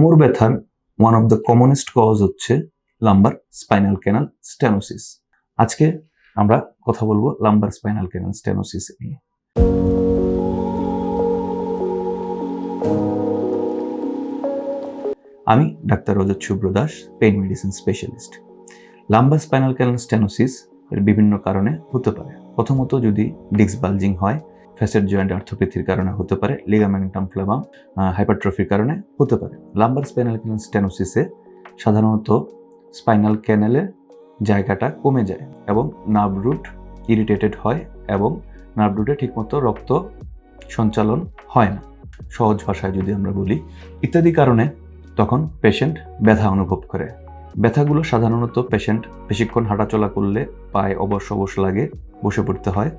কোমর ব্যথার one of the commonest cause হচ্ছে লাম্বার স্পাইনাল ক্যানাল স্টেনোসিস আজকে আমরা কথা বলব লাম্বার স্পাইনাল ক্যানাল স্টেনোসিস নিয়ে। আমি doctor Rajat Shubhra Das pain medicine specialist lumbar spinal canal stenosis এর বিভিন্ন কারণে হতে পারে। প্রথমত যদি ডিস্ক বালজিং হয় ফ্যাসেট জয়েন্ট আর্থোপ্যাথির কারণে হতে পারে, লিগামেন্টাম ফ্লেবাম হাইপারট্রফির কারণে হতে পারে। লাম্বার স্পাইনাল ক্যানাল স্টেনোসিসে সাধারণত স্পাইনাল ক্যানেলের জায়গাটা কমে যায় এবং নার্ভ রুট ইরিটেটেড হয় এবং নার্ভ রুটে ঠিকমতো রক্ত সঞ্চালন হয় না। সহজ ভাষায় যদি আমরা বলি, ইত্যাদি কারণে তখন পেশেন্ট ব্যথা অনুভব করে। ব্যথাগুলো সাধারণত পেশেন্ট বেশিক্ষণ হাঁটাচলা করলে পায়ে অবশ অবশ লাগে, বসে পড়তে হয়।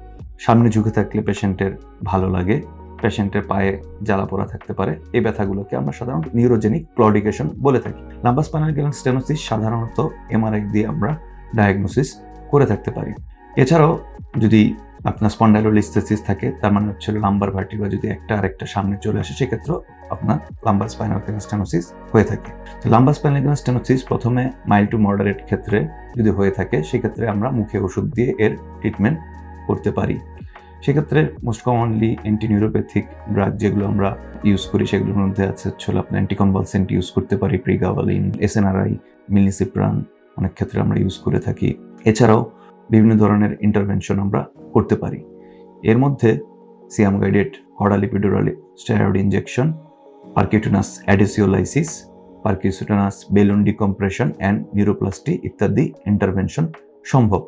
সামনে ঝুঁকে থাকলে পেশেন্টের ভালো লাগে পেশেন্টের পায়ে জ্বালা পোড়া থাকতে পারে। এই ব্যথাগুলোকে আমরা সাধারণত নিউরোজেনিক ক্লডিকেশন বলে থাকি। লাম্বাস স্পাইনাল ক্যানাল স্টেনোসিস সাধারণত এমআরআই দিয়ে আমরা ডায়াগনোসিস করে থাকতে পারি। এছাড়াও যদি আপনার স্পন্ডাইলোলিস্থেসিস থাকে, তার মানে হচ্ছে লাম্বার ভার্টিবা যদি একটা আরেকটা সামনে চলে আসে, সেক্ষেত্রেও আপনার লাম্বার স্পাইনাল ক্যানাল স্টেনোসিস হয়ে থাকে। তো লাম্বার স্পাইনাল ক্যানাল স্টেনোসিস প্রথমে মাইল্ড টু মডারেট ক্ষেত্রে যদি হয়ে থাকে, সেক্ষেত্রে আমরা মুখে ওষুধ দিয়ে এর ট্রিটমেন্ট করতে পারি। সেক্ষেত্রে most commonly anti neuropathic drug যেগুলো আমরা ইউজ করি, সেগুলোর মধ্যে আছে হচ্ছে আপনার অ্যান্টিকনভালসেন্ট ইউজ করতে পারি প্রিগাভালিন এসএনআরআই মিলিসিপ্রান অনেক ক্ষেত্রে আমরা ইউজ করে থাকি। এছাড়াও বিভিন্ন ধরনের ইন্টারভেনশন আমরা করতে পারি। এর মধ্যে C arm guided caudal epidural steroid injection percutaneous adhesiolysis percutaneous balloon decompression and neuroplasty ইত্যাদি ইন্টারভেনশন সম্ভব।